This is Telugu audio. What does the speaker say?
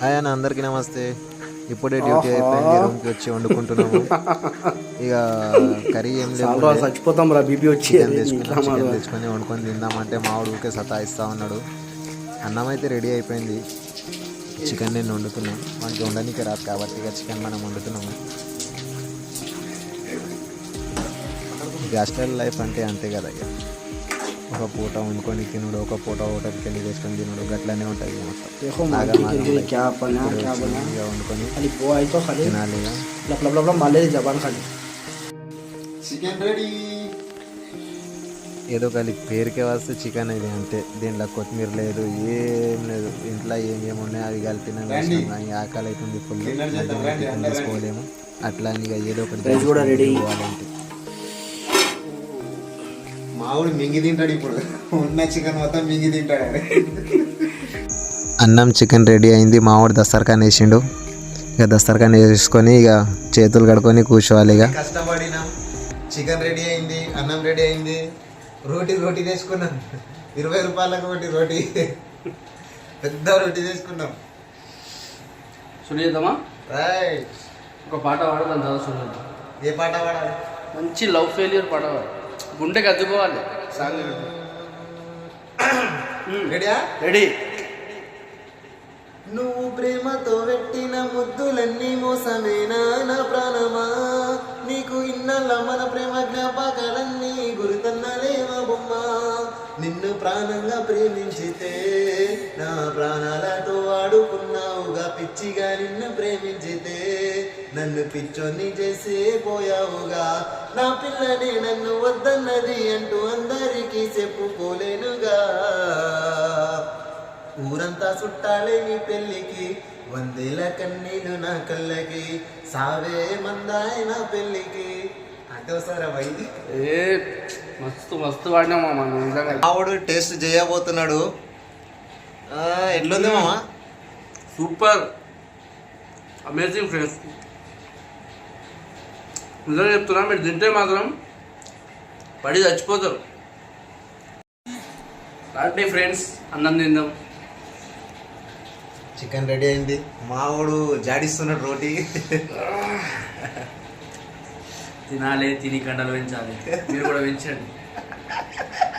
హాయ్ అన్న అందరికీ నమస్తే. ఇప్పుడే డ్యూటీ అయిపోయింది రూమ్కి వచ్చి వండుకుంటున్నాము. ఇక కర్రీ ఏం లేదు చచ్చిపోతాం రా బీపీ వచ్చి తెచ్చుకొని వండుకొని తిందామంటే మావాడు ఊరికే సతాయిస్తా ఉన్నాడు. అన్నం అయితే రెడీ అయిపోయింది. చికెన్ నేను వండుతున్నాను మనకి వండడానికి రాదు కాబట్టి ఇక చికెన్ మనం వండుతున్నాము. హాస్టల్ లైఫ్ అంటే అంతే కదా ఇక. ఒక పూట వండుకొని తినడు ఒక పూట హోటల్ కింద చేసుకొని తినడు గట్లనే ఉంటుంది వండుకొని మళ్ళీ చికెన్ ఏదో కలి పేరుకే వస్తే చికెన్ ఇది అంతే. దీంట్లో కొత్తిమీర లేదు ఏం లేదు. ఇంట్లో ఏమేమి ఉన్నాయి అవి కలిపిన ఆకలి అవుతుంది ఫుల్ తీసుకోలేము. అట్లా ఇక ఏదో ఒకటి రెడీ మావుడు మింగి తింటాడు ఇప్పుడు. ఉన్న చికెన్ మొత్తం మింగి తింటాడు అన్నం చికెన్ రెడీ అయింది. మావాడు దస్తరకాన్ వేసిండు. ఇక దస్తరకాన్ వేసుకొని ఇక చేతులు కడుకొని కూర్చోవాలి ఇక. కష్టపడినాం. చికెన్ రెడీ అయింది అన్నం రెడీ అయింది. రోటీ రోటీ తెచ్చుకున్నాం. ఇరవై రూపాయలకు ఒకటి రోటీ. పెద్ద రోటీ తెచ్చుకున్నాం. సునీతమా రైట్ ఒక పాట పాడదాం కదా సునీత ఏ పాట పాడాలి? మంచి లవ్ ఫెయిలియర్ పాట గుండెకి అద్దుకోవాలి సాంగ్ రెడీయా? రెడీ. నువ్వు ప్రేమతో పెట్టిన ముద్దులన్నీ మోసమేనా నా ప్రాణమా? నీకు ఇన్నల్ల మన ప్రేమ జ్ఞాపకాలన్నీ గురుతన్నలేమా బొమ్మ? నిన్ను ప్రాణంగా ప్రేమించితే నా ప్రాణాలతో ఆడుకున్నావుగా పిచ్చిగా నిన్ను ప్రేమించితే నన్ను పిచ్చోని చేసి పోయావుగా. నా పిల్లనే నన్ను వద్దన్నది అంటూ అందరికీ చెప్పుకోలేనుగా. ఊరంతా చుట్టాలే నీ పెళ్ళికి వందేల కన్నీళ్ళు నా కళ్ళకి సావే మందాయి నా పెళ్ళికి. ఏ మస్తు మస్తు మామ నిజంగా. ఆవిడు టేస్ట్ చేయబోతున్నాడు. ఆ, ఎట్లుంది మామ? సూపర్. అమేజింగ్ ఫ్రెండ్స్ నిజంగా చెప్తున్నా మీరు తింటే మాత్రం పడి చచ్చిపోతారు. రాండి ఫ్రెండ్స్ అన్నం తిందాం. చికెన్ రెడీ అయింది. మావుడు జాడిస్తున్నాడు రోటీ. తినాలి తిని కండలు పెంచాలి. మీరు కూడా పెంచండి.